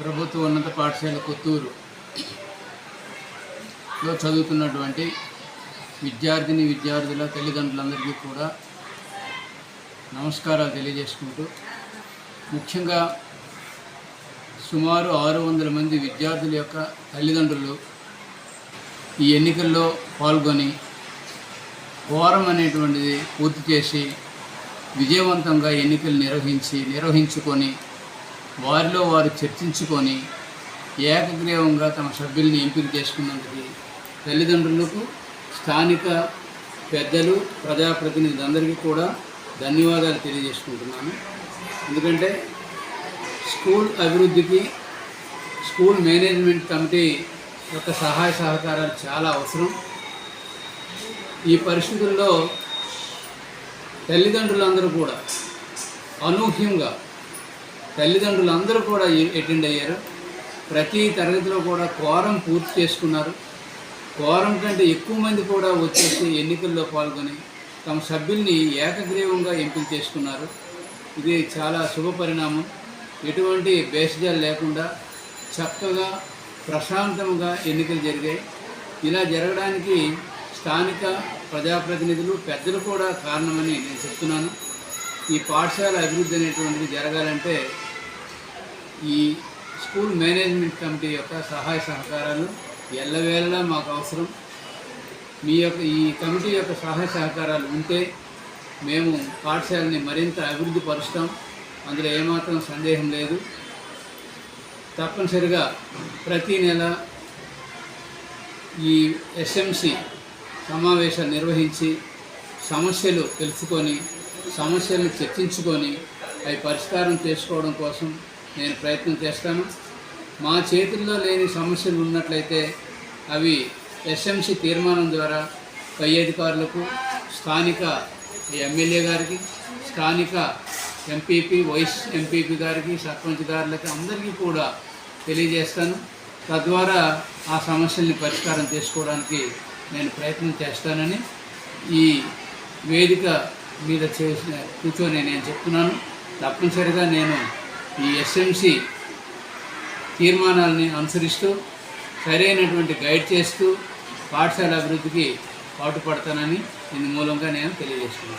ప్రభుత్వ ఉన్నత పాఠశాల కొత్తూరులో చదువుతున్నటువంటి విద్యార్థిని విద్యార్థుల తల్లిదండ్రులందరికీ కూడా నమస్కారాలు తెలియజేసుకుంటూ ముఖ్యంగా సుమారు ఆరు వందల మంది విద్యార్థుల యొక్క తల్లిదండ్రులు ఈ ఎన్నికల్లో పాల్గొని ఫోరం అనేటువంటిది పూర్తి చేసి విజయవంతంగా ఎన్నికలు నిర్వహించి నిర్వహించుకొని వారిలో వారు చర్చించుకొని ఏకగ్రీవంగా తమ సభ్యుల్ని ఎంపిక చేసుకున్నందుకు తల్లిదండ్రులకు స్థానిక పెద్దలు ప్రజాప్రతినిధులందరికీ కూడా ధన్యవాదాలు తెలియజేసుకుంటున్నాను. ఎందుకంటే స్కూల్ అభివృద్ధికి స్కూల్ మేనేజ్మెంట్ కమిటీ యొక్క సహాయ సహకారాలు చాలా అవసరం. ఈ పరిస్థితుల్లో తల్లిదండ్రులందరూ కూడా అనూహ్యంగా తల్లిదండ్రులు అందరూ కూడా అటెండ్ అయ్యారు. ప్రతి తరగతిలో కూడా కోరం పూర్తి చేసుకున్నారు. కోరం కంటే ఎక్కువ మంది కూడా వచ్చేసి ఎన్నికల్లో పాల్గొని తమ సభ్యుల్ని ఏకగ్రీవంగా ఎంపిక చేసుకున్నారు. ఇది చాలా శుభ పరిణామం. ఎటువంటి భేషజాలు లేకుండా చక్కగా ప్రశాంతంగా ఎన్నికలు జరిగాయి. ఇలా జరగడానికి స్థానిక ప్రజాప్రతినిధులు పెద్దలు కూడా కారణమని నేను చెప్తున్నాను. ఈ పాఠశాల అభివృద్ధి అనేటువంటిది జరగాలంటే ఈ స్కూల్ మేనేజ్మెంట్ కమిటీ యొక్క సహాయ సహకారాలు ఎల్లవేళలా మాకు అవసరం. మీ యొక్క ఈ కమిటీ యొక్క సహాయ సహకారాలు ఉంటే మేము పాఠశాలని మరింత అభివృద్ధి పరుస్తాం. అందులో ఏమాత్రం సందేహం లేదు. తప్పనిసరిగా ప్రతి నెల ఈ ఎస్ఎంసి సమావేశాలు నిర్వహించి సమస్యలు తెలుసుకొని సమస్యలను చర్చించుకొని అవి పరిష్కారం చేసుకోవడం కోసం నేను ప్రయత్నం చేస్తాను. మా చేతుల్లో లేని సమస్యలు ఉన్నట్లయితే అవి ఎస్ఎంసి తీర్మానం ద్వారా పై అధికారులకు స్థానిక ఎమ్మెల్యే గారికి స్థానిక ఎంపీపీ వైస్ ఎంపీపీ గారికి సర్పంచ్ గారులకి అందరికీ కూడా తెలియజేస్తాను. తద్వారా ఆ సమస్యల్ని పరిష్కారం చేసుకోవడానికి నేను ప్రయత్నం చేస్తానని ఈ వేదిక మీద చేసిన కూర్చొని నేను చెప్తున్నాను. తప్పనిసరిగా నేను ఈ ఎస్ఎంసి తీర్మానాలని అనుసరిస్తూ సరైనటువంటి గైడ్ చేస్తూ పాఠశాల అభివృద్ధికి పాటుపడతానని దీని మూలంగా నేను తెలియజేస్తున్నాను.